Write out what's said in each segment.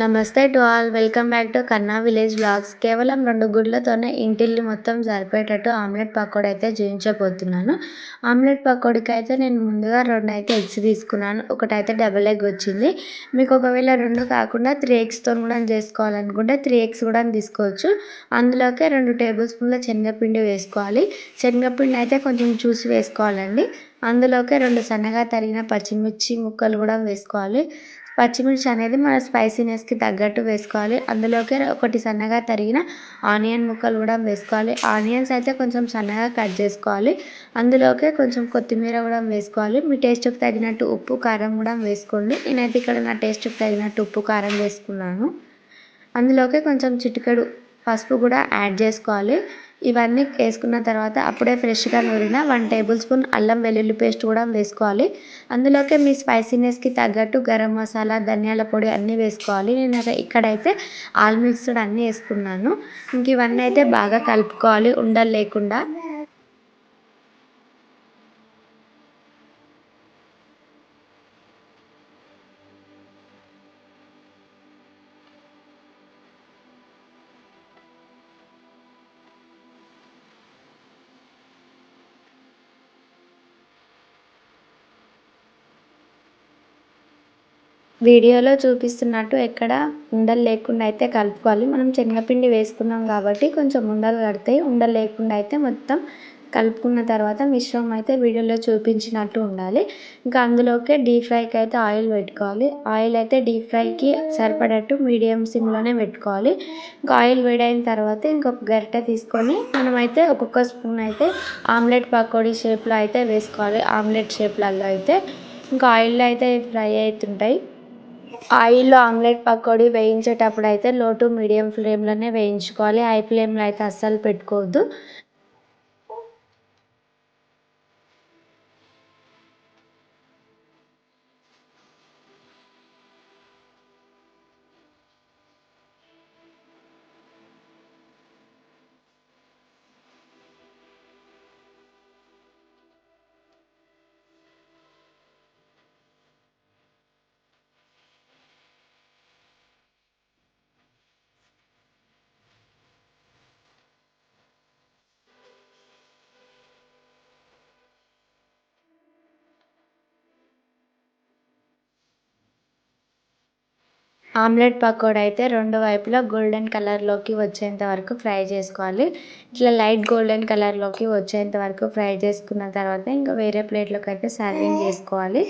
Namaste to all welcome back to Kanna village vlogs కేవలం రెండు గుడ్లతోనే ఇంటిల్లి మొత్తం సరిపోయేటట్టు ఆమ్లెట్ పకోడీ అయితే చేయించబోతున్నాను. ఆమ్లెట్ పకోడీకి అయితే నేను ముందుగా రెండు అయితే ఎగ్స్ తీసుకున్నాను. ఒకటైతే డబల్ ఎగ్ వచ్చింది. మీకు ఒకవేళ రెండు కాకుండా త్రీ ఎగ్స్తో కూడా చేసుకోవాలనుకుంటే త్రీ ఎగ్స్ కూడా తీసుకోవచ్చు. అందులోకే రెండు టేబుల్ స్పూన్ల శనగపిండి వేసుకోవాలి. శనగపిండి అయితే కొంచెం చూసి వేసుకోవాలండి. అందులోకే రెండు సన్నగా తరిగిన పచ్చిమిర్చి ముక్కలు కూడా వేసుకోవాలి. పచ్చిమిర్చి అనేది మన స్పైసీనెస్కి తగ్గట్టు వేసుకోవాలి. అందులోకి ఒకటి సన్నగా తరిగిన ఆనియన్ ముక్కలు కూడా వేసుకోవాలి. ఆనియన్స్ అయితే కొంచెం సన్నగా కట్ చేసుకోవాలి. అందులోకే కొంచెం కొత్తిమీర కూడా వేసుకోవాలి. మీ టేస్ట్కి తగినట్టు ఉప్పు కారం కూడా వేసుకోండి. నేనైతే ఇక్కడ నా టేస్ట్కి తగినట్టు ఉప్పు కారం వేసుకున్నాను. అందులోకి కొంచెం చిటికెడు పసుపు కూడా యాడ్ చేసుకోవాలి. ఇవన్నీ వేసుకున్న తర్వాత అప్పుడే ఫ్రెష్గా నూరిన వన్ టేబుల్ స్పూన్ అల్లం వెల్లుల్లి పేస్ట్ కూడా వేసుకోవాలి. అందులోకి మీ స్పైసీనెస్కి తగ్గట్టు గరం మసాలా ధనియాల పొడి అన్నీ వేసుకోవాలి. నేను ఇక్కడైతే ఆల్ మిక్స్డ్ అన్నీ వేసుకున్నాను. ఇంక ఇవన్నీ అయితే బాగా కలుపుకోవాలి. ఉండలు లేకుండా వీడియోలో చూపిస్తున్నట్టు ఎక్కడ ఉండలు లేకుండా అయితే కలుపుకోవాలి. మనం శనగపిండి వేసుకున్నాం కాబట్టి కొంచెం ఉండలు కడతాయి. ఉండలు లేకుండా అయితే మొత్తం కలుపుకున్న తర్వాత మిశ్రమం అయితే వీడియోలో చూపించినట్టు ఉండాలి. ఇంకా అందులోకే డీప్ ఫ్రైకి అయితే ఆయిల్ పెట్టుకోవాలి. ఆయిల్ అయితే డీప్ ఫ్రైకి సరిపడట్టు మీడియం సిమ్లోనే పెట్టుకోవాలి. ఇంకా ఆయిల్ వేడైన తర్వాత ఇంకొక గరిటె తీసుకొని మనమైతే ఒక్కొక్క స్పూన్ అయితే ఆమ్లెట్ పకోడీ షేప్లో అయితే వేసుకోవాలి. ఆమ్లెట్ షేప్లలో అయితే ఇంకా ఆయిల్లో అయితే ఫ్రై అవుతుంటాయి. ఆయిల్లో ఆమ్లెట్ పకోడీ వేయించేటప్పుడు అయితే లో టు మీడియం ఫ్లేమ్లోనే వేయించుకోవాలి. హై ఫ్లేమ్లో అయితే అస్సలు పెట్టుకోవద్దు. ఆమ్లెట్ పకోడీ అయితే రెండు వైపులా గోల్డెన్ కలర్లోకి వచ్చేంత వరకు ఫ్రై చేసుకోవాలి. ఇట్లా లైట్ గోల్డెన్ కలర్లోకి వచ్చేంత వరకు ఫ్రై చేసుకున్న తర్వాత ఇంకా వేరే ప్లేట్లోకి అయితే సర్వింగ్ చేసుకోవాలి.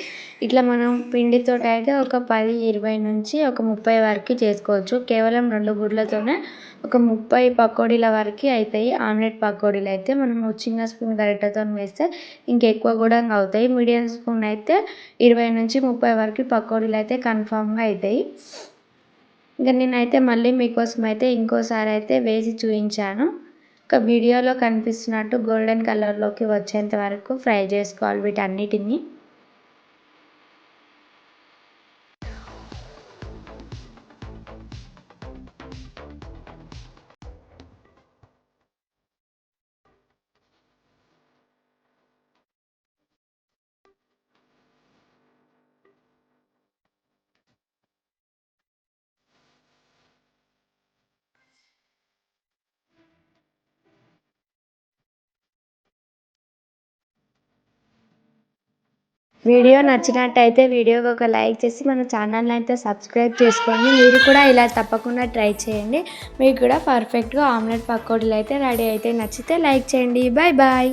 ఇట్లా మనం పిండితో అయితే ఒక పది ఇరవై నుంచి ఒక ముప్పై వరకు చేసుకోవచ్చు. కేవలం రెండు గుడ్లతోనే ఒక ముప్పై పకోడీల వరకు అవుతాయి ఆమ్లెట్ పకోడీలు అయితే మనం చిన్న స్పూన్ గరిటెతో వేస్తే ఇంకెక్కువ కూడా అవుతాయి. మీడియం స్పూన్ అయితే ఇరవై నుంచి ముప్పై వరకు పకోడీలు అయితే కన్ఫామ్గా అవుతాయి ఇంకా నేనైతే మళ్ళీ మీకోసం అయితే ఇంకోసారి అయితే వేసి చూపించాను ఒక వీడియోలో కనిపిస్తున్నట్టు గోల్డెన్ కలర్లోకి వచ్చేంత వరకు ఫ్రై చేసుకోవాలి వీటన్నిటిని. వీడియో నచ్చినట్టయితే వీడియోకి ఒక లైక్ చేసి మన ఛానల్ని అయితే సబ్స్క్రైబ్ చేసుకోండి. మీరు కూడా ఇలా తప్పకుండా ట్రై చేయండి. మీకు కూడా పర్ఫెక్ట్గా ఆమ్లెట్ పకోడీలు అయితే రెడీ అయితే నచ్చితే లైక్ చేయండి. Bye bye